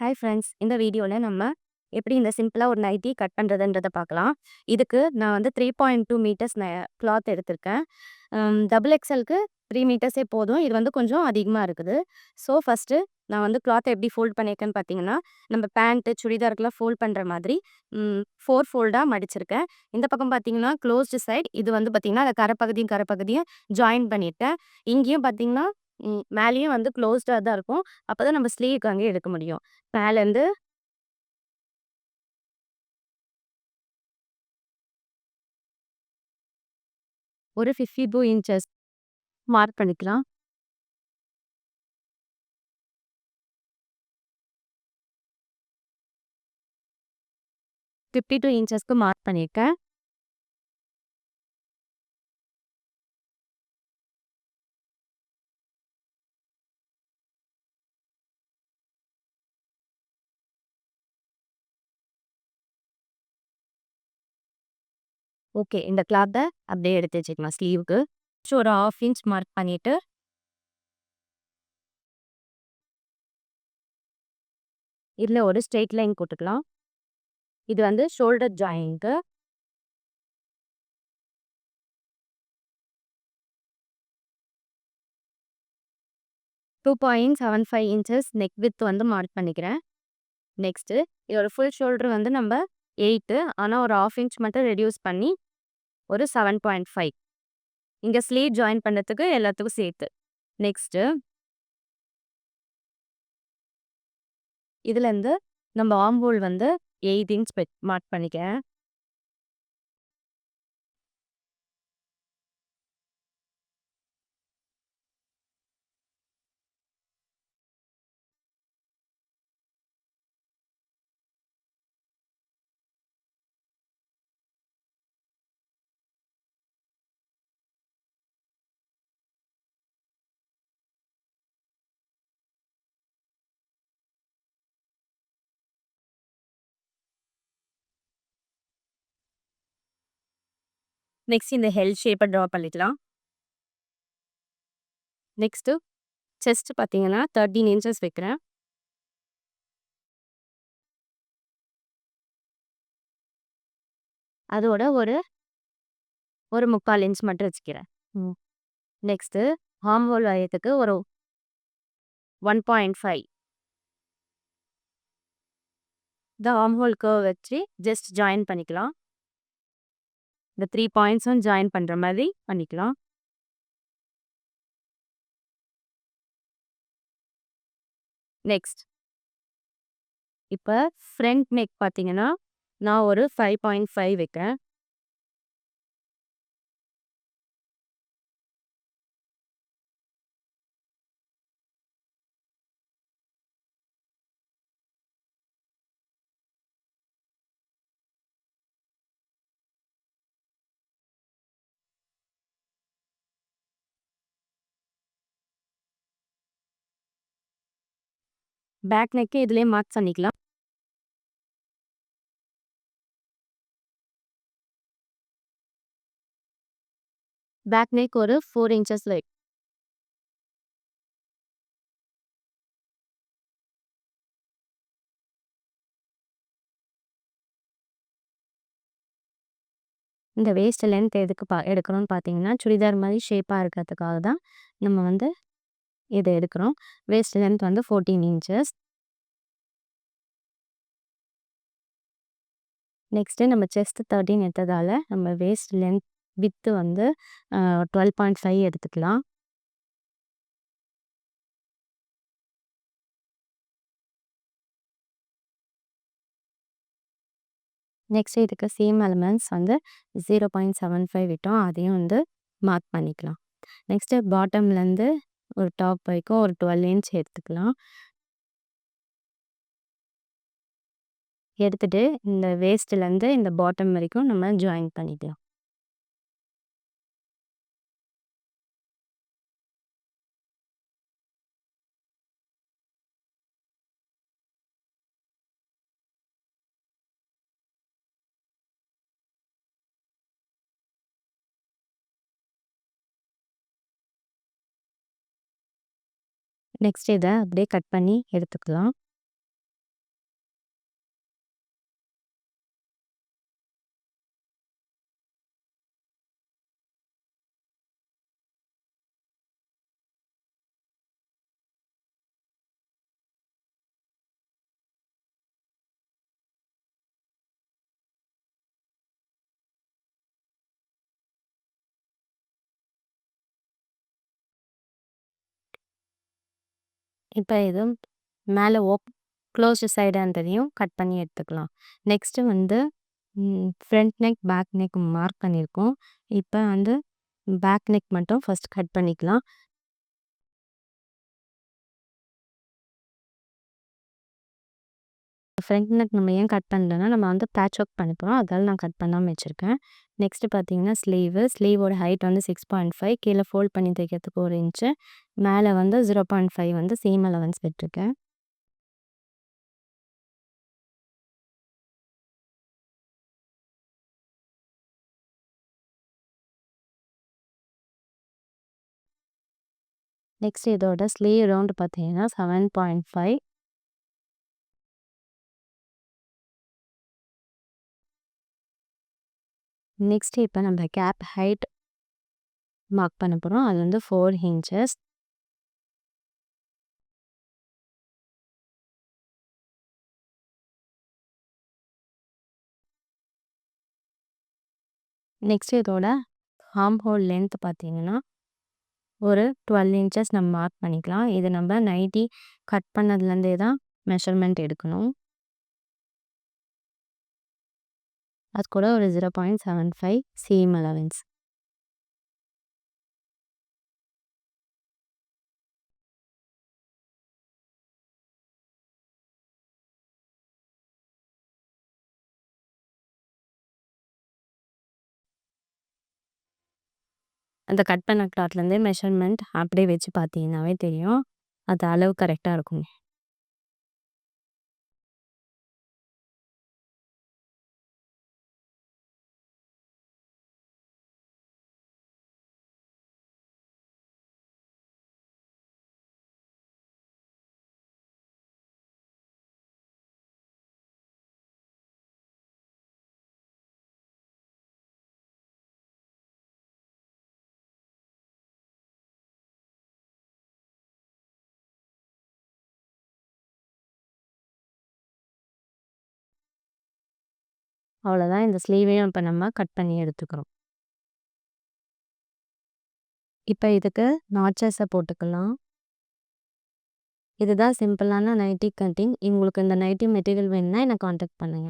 Hi friends இந்த வீடியோவில் நம்ம எப்படி இந்த சிம்பிளாக ஒரு நைட்டி கட் பண்ணுறதுன்றதை பார்க்கலாம் இதுக்கு நான் வந்து three point two metres cloth எடுத்திருக்கேன். டபுள் எக்ஸலுக்கு த்ரீ மீட்டர்ஸே போதும். இது வந்து கொஞ்சம் அதிகமாக இருக்குது. ஸோ ஃபஸ்ட்டு நான் வந்து கிளாத்தை எப்படி ஃபோல்ட் பண்ணியிருக்கேன்னு பார்த்தீங்கன்னா நம்ம பேண்ட்டு சுடிதாருக்குலாம் ஃபோல்ட் பண்ணுற மாதிரி ஃபோர் ஃபோல்டாக மடிச்சிருக்கேன். இந்த பக்கம் பார்த்தீங்கன்னா க்ளோஸ்டு சைட் இது வந்து பார்த்தீங்கன்னா அதை கரைப்பகுதியும் கரைப்பகுதியும் ஜாயின் பண்ணிட்டேன். இங்கேயும் பார்த்தீங்கன்னா மேலேயும் வந்து க்ளோஸ்டாக தான் இருக்கும். அப்போ தான் நம்ம ஸ்லீவுக்கு அங்கே எடுக்க முடியும். மேலேருந்து ஒரு 52 இன்ச்சஸ் மார்க் பண்ணிக்கலாம். 52 இன்ச்சஸ்க்கு மார்க் பண்ணியிருக்கேன். ஓகே. இந்த கிளாத்தை அப்படியே எடுத்து வச்சுக்கலாம் ஸ்லீவுக்கு. ஸோ ஒரு 1/2 இன்ச் மார்க் பண்ணிவிட்டு இதில் ஒரு ஸ்ட்ரெயிட் லைன் போட்டுக்கலாம். இது வந்து shoulder ஜாயின்க்கு. Two point seven five inches neck width வந்து மார்க் பண்ணிக்கிறேன். நெக்ஸ்ட்டு இதோட ஃபுல் ஷோல்டர் வந்து நம்ம எயிட்டு ஆனால் ஒரு ஆஃப் இன்ச் மட்டும் ரெடியூஸ் பண்ணி ஒரு செவன் பாயிண்ட் ஃபைவ் இங்கே ஸ்லீவ் ஜாயின் பண்ணுறதுக்கு எல்லாத்துக்கும் சேர்த்து. நெக்ஸ்ட்டு இதுலேருந்து நம்ம ஆம்போல் வந்து எயிட் இன்ச் மார்க் பண்ணிக்கிறேன் நெக்ஸ்ட் இந்த ஹெல் ஷேப்பை ட்ரா பண்ணிக்கலாம். நெக்ஸ்ட்டு செஸ்ட் பார்த்தீங்கன்னா தேர்ட்டீன் இன்ச்சஸ் வைக்கிறேன். அதோட ஒரு ஒரு முக்கால் இன்ச் மட்டும் வச்சுக்கிறேன். நெக்ஸ்ட்டு ஹார்ம் வயத்துக்கு ஒரு ஒன் பாயிண்ட் ஃபைவ் இந்த ஆர்ம் ஹோல் கர்வ் வச்சு ஜஸ்ட் ஜாயின் பண்ணிக்கலாம். இந்த த்ரீ பாயிண்ட்ஸும் ஜாயின் பண்ணுற மாதிரி பண்ணிக்கலாம். நெக்ஸ்ட் இப்போ ஃப்ரண்ட் நெக் பார்த்தீங்கன்னா நான் ஒரு ஃபைவ் பாயிண்ட் ஃபைவ் வைக்கிறேன். பேக் நெக்கு இதுலேயே மார்க் பண்ணிக்கலாம். பேக் நெக் ஒரு ஃபோர் இன்ச்சஸ் லைக் இந்த வேஸ்ட் லென்த் எதுக்கு பா எடுக்கணும்னு பார்த்தீங்கன்னா சுடிதார் மாதிரி ஷேப்பாக இருக்கிறதுக்காக தான் நம்ம வந்து இதை எடுக்கிறோம். வேஸ்ட் லென்த் வந்து ஃபோர்டீன் இன்ச்சஸ் நெக்ஸ்ட்டு நம்ம செஸ்ட் தேர்ட்டின் எடுத்ததால் நம்ம வேஸ்ட் லென்த் வித்து வந்து டுவெல் பாயிண்ட் ஃபைவ் எடுத்துக்கலாம். நெக்ஸ்ட் இதுக்கு சேம் எலமெண்ட்ஸ் வந்து ஜீரோ பாயிண்ட் செவன் ஃபைவ் விட்டோம். அதையும் வந்து மார்க் பண்ணிக்கலாம். நெக்ஸ்ட்டு பாட்டம்லேருந்து ஒரு டாப் வரைக்கும் ஒரு டுவெல் இன்ச் எடுத்துக்கலாம். எடுத்துகிட்டு இந்த வேஸ்ட்லேருந்து இந்த பாட்டம் வரைக்கும் நம்ம ஜாயின் பண்ணிக்கலாம். நெக்ஸ்ட் இதை அப்படியே கட் பண்ணி எடுத்துக்கலாம். இப்போ இது மேலே ஓப் க்ளோஸ்டு சைடுன்றதையும் கட் பண்ணி எடுத்துக்கலாம். நெக்ஸ்ட்டு வந்து front neck back neck mark பண்ணியிருக்கோம். இப்போ வந்து பேக் நெக் மட்டும் ஃபஸ்ட் கட் பண்ணிக்கலாம். ஃப்ரண்ட் நெக் நம்ம ஏன் கட் பண்ணலன்னா நம்ம வந்து பேட்ச் ஒர்க் பண்ண போகிறோம் அதால் நான் கட் பண்ணாமல் வச்சுருக்கேன். நெக்ஸ்ட்டு பார்த்தீங்கன்னா ஸ்லீவு ஸ்லீவோட ஹைட் வந்து சிக்ஸ் பாயிண்ட் ஃபைவ் கீழே ஃபோல்ட் பண்ணி தைக்கிறதுக்கு ஒரு இன்ச்சு மேலே வந்து ஜீரோ பாயிண்ட் ஃபைவ் வந்து சேம் அலவன்ஸ் விட்டுருக்கேன். நெக்ஸ்ட் இதோட ஸ்லீவ் ரவுண்டு பார்த்தீங்கன்னா செவன் பாயிண்ட் ஃபைவ் நெக்ஸ்ட் இப்போ நம்ம கேப் ஹைட் மார்க் பண்ண போகிறோம் அது வந்து ஃபோர் இன்ச்சஸ் நெக்ஸ்ட் இதோட ஹார்ம் ஹோல் லென்த் பார்த்தீங்கன்னா ஒரு டுவெல் இன்ச்சஸ் நம்ம மார்க் பண்ணிக்கலாம். இது நம்ம நைட்டி கட் பண்ணதுலேருந்தே தான் மெஷர்மெண்ட் எடுக்கணும். அது கூட ஒரு zero point seven five seam allowance அந்த கட் பண்ண கிளாத்லேருந்தே மெஷர்மெண்ட் அப்படியே வச்சு பார்த்தீங்கன்னாவே தெரியும். அது அளவு கரெக்டாக இருக்குங்க. அவ்வளோதான். இந்த ஸ்லீவையும் இப்போ நம்ம கட் பண்ணி எடுத்துக்கிறோம். இப்போ இதுக்கு நாச்சஸை போட்டுக்கலாம். இதுதான் சிம்பிளான நைட்டி கட்டிங். உங்களுக்கு இந்த நைட்டி மெட்டீரியல் வேணும்னா என்னை காண்டாக்ட் பண்ணுங்கள்